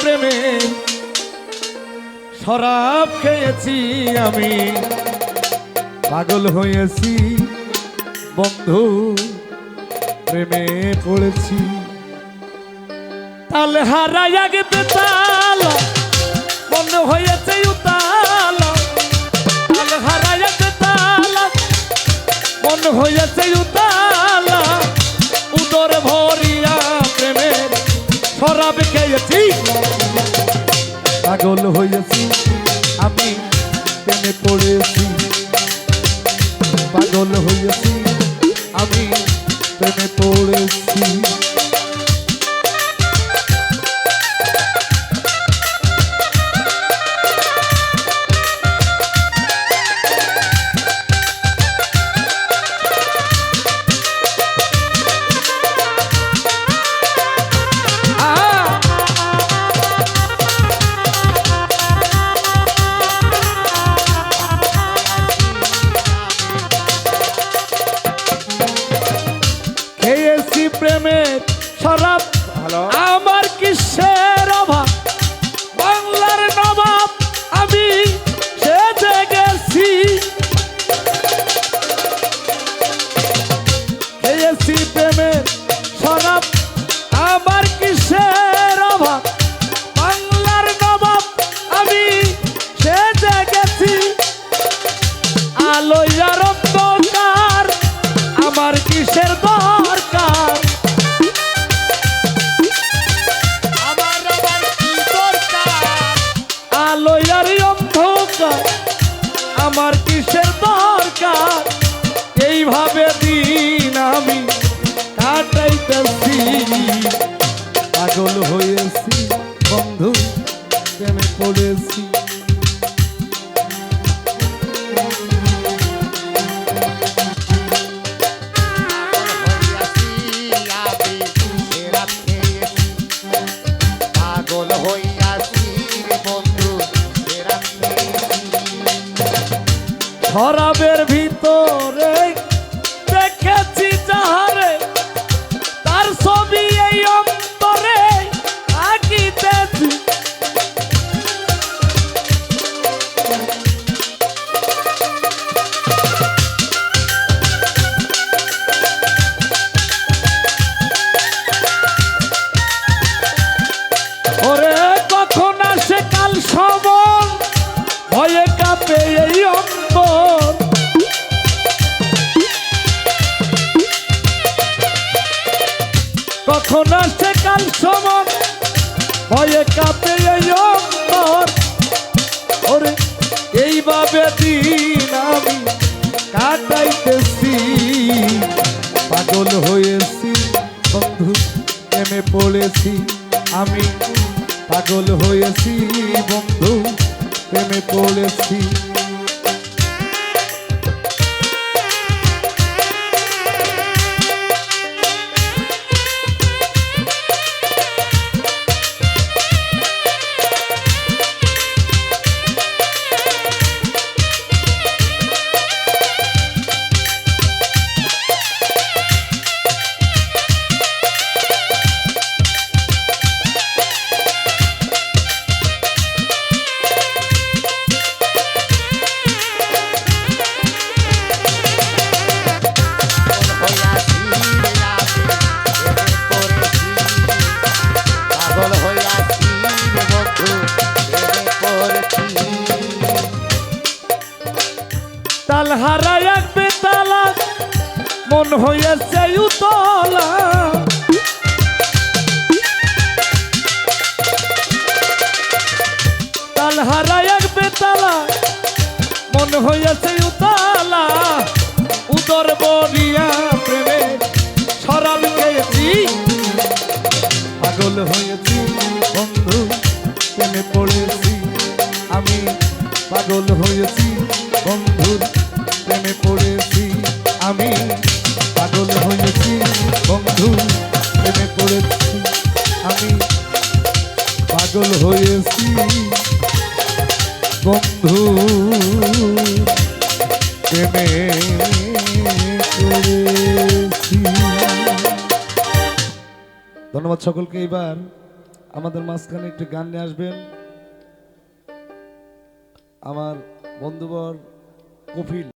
প্রেমে শরাব খেয়েছি আমি। পাগল হয়েছি, বন্ধু, প্রেমে পড়েছি। তাল হারাই আগে বেতাল, বন্ধ হয়েছে উতাল। শরাব খেয়েছি পাগল হয়েছি আমি প্রেমে পড়েছি। পাগল হয়েছি আমি প্রেমে পড়েছি। প্রেমের শরাব হ্যালো আমার কিসের অভাব? বাংলার নবাব আমি সেজে গেছি। খেয়েছি প্রেমের শরাব আমার কিসের অভাব? বাংলার নবাব আমি সেজে গেছি। আলোয়ার অন্ধকার আমার কিসের দরকার আমার কিসের দরকার? এইভাবে দিন শরাবের ভিতরে কখন আসে কাল সমন ভয়ে কাঁপে ওরে, এইভাবে দিন আমি কাটাইতেছি। পাগল হয়েছি, বন্ধু, প্রেমে পড়েছি আমি। পাগল হয়েছি, বন্ধু, প্রেমে পড়েছি। মন হয়েছে উতলা। তাল হারায় মন হয়েছে উতলা। উদর বরিয়া প্রেমে সরাল গেছি পাগল হয়েছি বন্ধু পড়েছি আমি। পাগল হয়েছি বন্ধুর প্রেমে পড়েছি আমি। হয়েছি বন্ধু পড়েছি। ধন্যবাদ সকলকে, এবার আমাদের মাঝখানে একটি গান নিয়ে আসবেন। আমার বন্ধুবর কপিল।